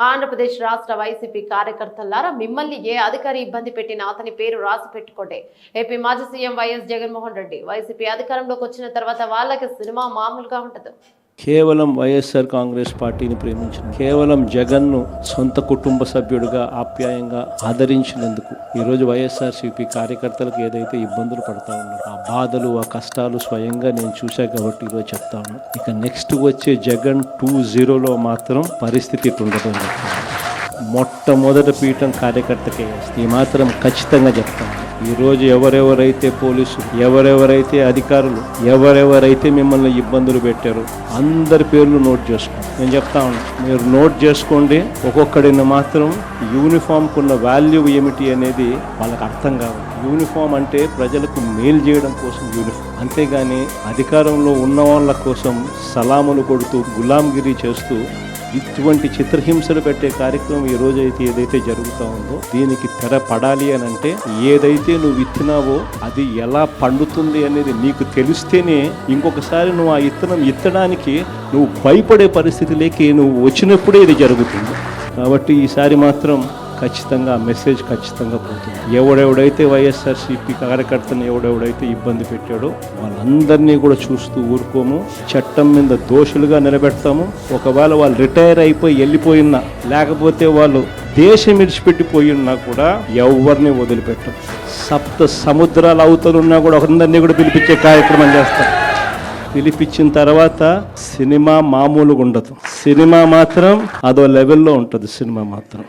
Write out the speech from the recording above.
ఆంధ్రప్రదేశ్ రాష్ట్ర వైసీపీ కార్యకర్తలారా మిమ్మల్ని ఏ అధికారి ఇబ్బంది పెట్టినా అతని పేరు రాసి పెట్టుకోండి. ఏపీ మాజీ CM YS Jaganmohan Reddy YCP అధికారంలోకి వచ్చిన తర్వాత వాళ్ళకి సినిమా మామూలుగా ఉండదు. కేవలం వైఎస్ఆర్ కాంగ్రెస్ పార్టీని ప్రేమించిన కేవలం జగన్ను సొంత కుటుంబ సభ్యుడిగా ఆప్యాయంగా ఆదరించినందుకు ఈరోజు వైఎస్ఆర్సీపీ కార్యకర్తలకు ఏదైతే ఇబ్బందులు పడతా ఉన్నారో ఆ బాధలు ఆ కష్టాలు స్వయంగా నేను చూశా కాబట్టి ఈరోజు చెప్తా ఉన్నా. ఇక నెక్స్ట్ వచ్చే జగన్ టూ జీరోలో మాత్రం పరిస్థితి ఇట్లా ఉండదు మొట్టమొదటి పీఠం కార్యకర్తకే ఈ మాత్రం ఖచ్చితంగా చెప్తాం. ఈరోజు ఎవరెవరైతే పోలీసులు ఎవరెవరైతే అధికారులు ఎవరెవరైతే మిమ్మల్ని ఇబ్బందులు పెట్టారో అందరి పేర్లు నోట్ చేసుకోండి. నేను చెప్తా ఉన్నాను మీరు నోట్ చేసుకోండి. ఒక్కొక్కడిని మాత్రం యూనిఫామ్కు ఉన్న వాల్యూ ఏమిటి అనేది వాళ్ళకి అర్థం కావాలి. యూనిఫామ్ అంటే ప్రజలకు మేలు చేయడం కోసం యూనిఫామ్. అంతేగాని అధికారంలో ఉన్న వాళ్ళ కోసం సలాములు కొడుతూ గులాంగిరి చేస్తూ ఇటువంటి చిత్రహింసలు పెట్టే కార్యక్రమం ఈ రోజు అయితే ఏదైతే జరుగుతూ ఉందో దీనికి తెర పడాలి అని అంటే ఏదైతే నువ్వు విత్తినావో అది ఎలా పండుతుంది అనేది నీకు తెలిస్తేనే ఇంకొకసారి నువ్వు ఆ ఇత్తనం ఇత్తడానికి నువ్వు భయపడే పరిస్థితిలోకి నువ్వు వచ్చినప్పుడే ఇది జరుగుతుంది. కాబట్టి ఈసారి మాత్రం ఖచ్చితంగా ఆ మెసేజ్ ఖచ్చితంగా పోతుంది. ఎవడెవడైతే వైఎస్ఆర్సీపీ కార్యకర్తను ఎవడెవడైతే ఇబ్బంది పెట్టాడో వాళ్ళందరినీ కూడా చూస్తూ ఊరుకోము. చట్టం మీద దోషులుగా నిలబెడతాము. ఒకవేళ వాళ్ళు రిటైర్ అయిపోయి వెళ్ళిపోయినా లేకపోతే వాళ్ళు దేశం విడిచిపెట్టిపోయి ఉన్నా కూడా ఎవరిని వదిలిపెట్టం. సప్త సముద్రాలు అవతలున్నా కూడా అందరినీ కూడా పిలిపించే కార్యక్రమం చేస్తాం. పిలిపించిన తర్వాత సినిమా మామూలుగా ఉండదు సినిమా మాత్రం అదో లెవెల్లో ఉంటుంది సినిమా మాత్రం.